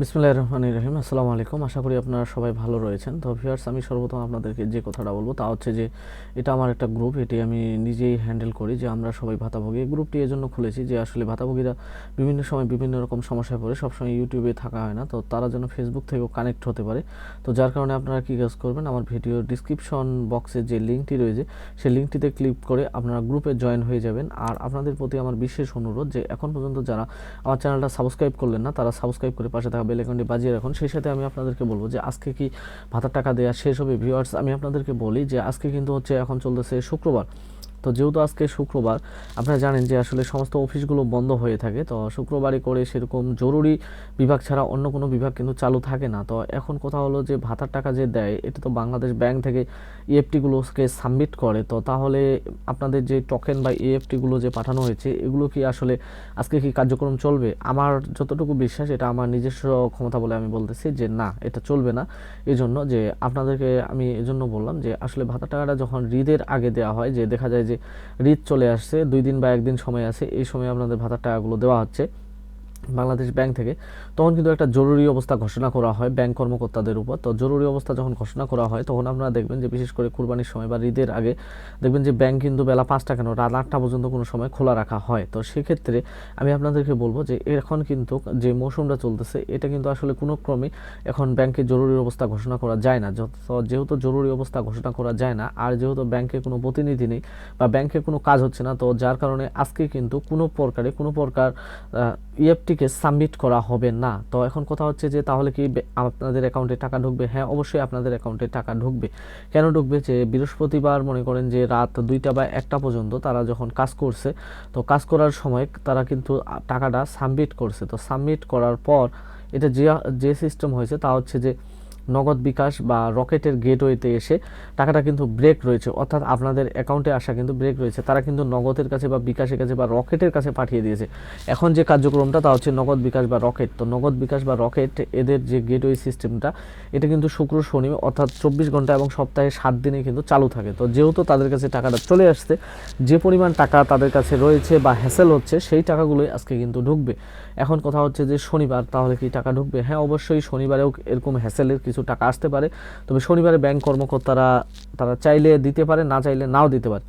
বিসমুল্লাহ রহমান রহিম। আসসালামু আলাইকুম আশা করি আপনারা সবাই ভালো রয়েছেন। তো ভিউয়ার্স আমি সর্বপ্রথম আপনাদেরকে যে কথাটা বলব তা হচ্ছে যে, এটা আমার একটা গ্রুপ এটি আমি নিজেই হ্যান্ডেল করি যে আমরা সবাই ভাতাভোগী। গ্রুপটি এজন্য খুলেছি যে আসলে ভাতাভোগীরা বিভিন্ন সময় বিভিন্ন রকম সমস্যায় পড়ে, সবসময় ইউটিউবে থাকা হয় না। তো তারা যেন ফেসবুক থেকেও কানেক্ট হতে পারে। তো যার কারণে আপনারা কী কাজ করবেন, আমার ভিডিও ডিসক্রিপশন বক্সে যে লিঙ্কটি রয়েছে, সেই লিঙ্কটিতে ক্লিক করে আপনারা গ্রুপে জয়েন হয়ে যাবেন। আর আপনাদের প্রতি আমার বিশেষ অনুরোধ যে, এখন পর্যন্ত যারা আমার চ্যানেলটা সাবস্ক্রাইব করলেন না, তারা সাবস্ক্রাইব করে পাশে থাকা বেল অ্যাকাউন্টে বাজিয়ে রাখুন। সেই সাথে আমি আপনাদেরকে বলব যে আজকে কি ভাতার টাকা দেওয়া শেষ হবে? ভিউয়ার্স আমি আপনাদেরকে বলি যে আজকে কিন্তু হচ্ছে এখন চলতেছে শুক্রবার। তো যেহেতু আজকে শুক্রবার, আপনারা জানেন যে আসলে সমস্ত অফিসগুলো বন্ধ হয়ে থাকে, তো শুক্রবারে করে সেরকম জরুরি বিভাগ ছাড়া অন্য কোনো বিভাগ কিন্তু চালু থাকে না। তো এখন কথা হলো যে ভাতার টাকা যে দেয়, এটা তো বাংলাদেশ ব্যাংক থেকে ইএফটিগুলোকে সাবমিট করে। তো তাহলে আপনাদের যে টোকেন বা ইএফটিগুলো যে পাঠানো হয়েছে, এগুলো কি আসলে আজকে কি কার্যক্রম চলবে? আমার যতটুকু বিশ্বাস, এটা আমার নিজস্ব ক্ষমতা বলে আমি বলতেছি যে না, এটা চলবে না। এই জন্য যে আপনাদেরকে আমি এজন্য বললাম যে আসলে ভাতার টাকাটা যখন ঈদের আগে দেওয়া হয়, যে দেখা যায় যে ঈদ চলে আসছে, দুই দিন বা একদিন সময় আছে, এই সময় আপনাদের ভাতার টাকাগুলো দেওয়া হচ্ছে। বাংলাদেশ ব্যাংক থেকে, তখন কিন্তু একটা জরুরি অবস্থা ঘোষণা করা হয় ব্যাংক কর্মকর্তাদের উপর। তো জরুরি অবস্থা যখন ঘোষণা করা হয়, তখন আপনারা দেখবেন যে বিশেষ করে কুরবানির সময় বা ঈদের আগে দেখবেন যে ব্যাংক কিন্তু বেলা পাঁচটা কেন, রাত আটটা পর্যন্ত কোনো সময় খোলা রাখা হয়। তো সেক্ষেত্রে আমি আপনাদেরকে বলব যে এখন কিন্তু যে মৌসুমটা চলতেছে, এটা কিন্তু আসলে কোনো ক্রমে এখন ব্যাংকে জরুরি অবস্থা ঘোষণা করা যায় না। যেহেতু জরুরি অবস্থা ঘোষণা করা যায় না, আর যেহেতু ব্যাংকে কোনো প্রতিনিধি নেই বা ব্যাংকে কোনো কাজ হচ্ছে না, তো যার কারণে আজকে কিন্তু কোনো প্রকারে কোনো প্রকার ইএফটিকে সাবমিট করা হবে না। তো এখন কথা হচ্ছে যে তাহলে কি আপনাদের অ্যাকাউন্টে টাকা ঢুকবে? হ্যাঁ অবশ্যই আপনাদের অ্যাকাউন্টে টাকা ঢুকবে। কেন ঢুকবে? যে বৃহস্পতিবার মনে করেন যে রাত দুইটা বা একটা পর্যন্ত তারা যখন কাজ করছে, তো কাজ করার সময় তারা কিন্তু টাকাটা সাবমিট করছে। তো সাবমিট করার পর এটা যে যে সিস্টেম হয়েছে তা হচ্ছে যে নগদ বিকাশ বা রকেটের গেটওয়েতে এসে টাকাটা কিন্তু ব্রেক রয়েছে। অর্থাৎ আপনাদের অ্যাকাউন্টে আসা কিন্তু ব্রেক রয়েছে। তারা কিন্তু নগদের কাছে বা বিকাশের কাছে বা রকেটের কাছে পাঠিয়ে দিয়েছে। এখন যে কার্যক্রমটা, তা হচ্ছে নগদ বিকাশ বা রকেট। তো নগদ বিকাশ বা রকেট, এদের যে গেটওয়ে সিস্টেমটা, এটা কিন্তু শুক্র, শনি অর্থাৎ চব্বিশ ঘণ্টা এবং সপ্তাহে সাত দিনে কিন্তু চালু থাকে। তো যেহেতু তাদের কাছে টাকাটা চলে আসছে, যে পরিমাণ টাকা তাদের কাছে রয়েছে বা হ্যাসেল হচ্ছে, সেই টাকাগুলোই আজকে কিন্তু ঢুকবে। এখন কথা হচ্ছে যে শনিবার, তাহলে কি টাকা ঢুকবে? হ্যাঁ অবশ্যই শনিবারেও এরকম হ্যাসেলের কিছু টাকা আসতে পারে। তবে শনিবারে ব্যাংক কর্মকর্তারা তারা চাইলে দিতে পারে, না চাইলে নাও দিতে পারে।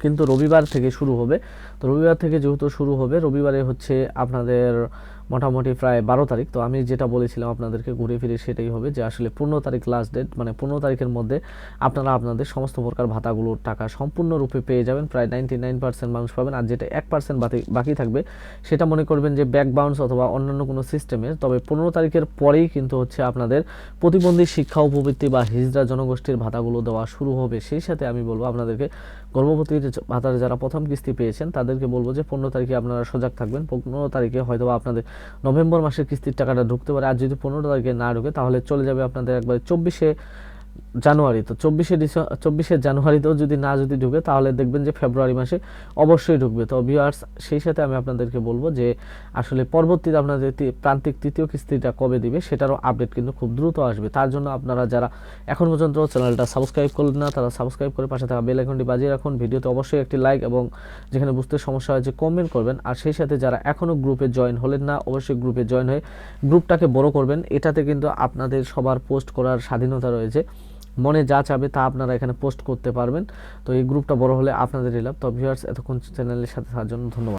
কিন্তু রবিবার থেকে শুরু হবে। তো রবিবার থেকে যেহেতু শুরু হবে, রবিবারে হচ্ছে আপনাদের মোটামুটি প্রায় বারো তারিখ। তো আমি যেটা বলেছিলাম আপনাদেরকে ঘুরে ফিরে সেটাই হবে যে আসলে পনেরো তারিখ লাস্ট ডেট মানে পনেরো তারিখের মধ্যে আপনারা আপনাদের সমস্ত প্রকার ভাতাগুলোর টাকা সম্পূর্ণরূপে পেয়ে যাবেন। প্রায় নাইনটি নাইন পার্সেন্ট মানুষ পাবেন আর যেটা এক পার্সেন্ট বাকি থাকবে সেটা মনে করবেন যে ব্যাক বাউন্স অথবা অন্যান্য কোনো সিস্টেমে তবে পনেরো তারিখের পরেই কিন্তু হচ্ছে আপনাদের প্রতিবন্ধী শিক্ষা উপবৃত্তি বা হিজড়া জনগোষ্ঠীর ভাতাগুলো দেওয়া শুরু হবে। সেই সাথে আমি বলব আপনাদেরকে গর্ভবতীর ভাতার যারা প্রথম কিস্তি পেয়েছেন তাদেরকে বলব যে পনেরো তারিখে আপনারা সজাগ থাকবেন। পনেরো তারিখে হয়তো আপনাদের নভেম্বর মাসের কিস্তির টাকাটা ঢুকতে পারে। আর যদি পনেরো তারিখে না ঢুকে, তাহলে চলে যাবে আপনাদের একবারে চব্বিশে জানুয়ারি, তো চব্বিশে ডিসেম্বর চব্বিশে জানুয়ারিতেও যদি না যদি ঢুকে, তাহলে দেখবেন যে ফেব্রুয়ারি মাসে অবশ্যই ঢুকবে। তো ভিউয়ার্স সেই সাথে আমি আপনাদেরকে বলব যে, আসলে পরবর্তীতে আপনাদের প্রান্তিক তৃতীয় কিস্তিটা কবে দিবে, সেটারও আপডেট কিন্তু খুব দ্রুত আসবে। তার জন্য আপনারা যারা এখন পর্যন্ত চ্যানেলটা সাবস্ক্রাইব করলেন না, তারা সাবস্ক্রাইব করে পাশে থাকা বেল আইকনটি বাজিয়ে রাখুন। ভিডিওতে অবশ্যই একটি লাইক এবং যেখানে বুঝতে সমস্যা হয় হয়েছে কমেন্ট করবেন। আর সেই সাথে যারা এখনও গ্রুপে জয়েন হলেন না, অবশ্যই গ্রুপে জয়েন হয়ে গ্রুপটাকে বড় করবেন। এটাতে কিন্তু আপনাদের সবার পোস্ট করার স্বাধীনতা রয়েছে। মনে যা চাবে তা আপনারা এখানে পোস্ট করতে পারবেন। তো এই গ্রুপটা বড় হলে আপনাদেরই লাভ। তো ভিউয়ার্স এতক্ষণ চ্যানেলের সাথে থাকার জন্য ধন্যবাদ।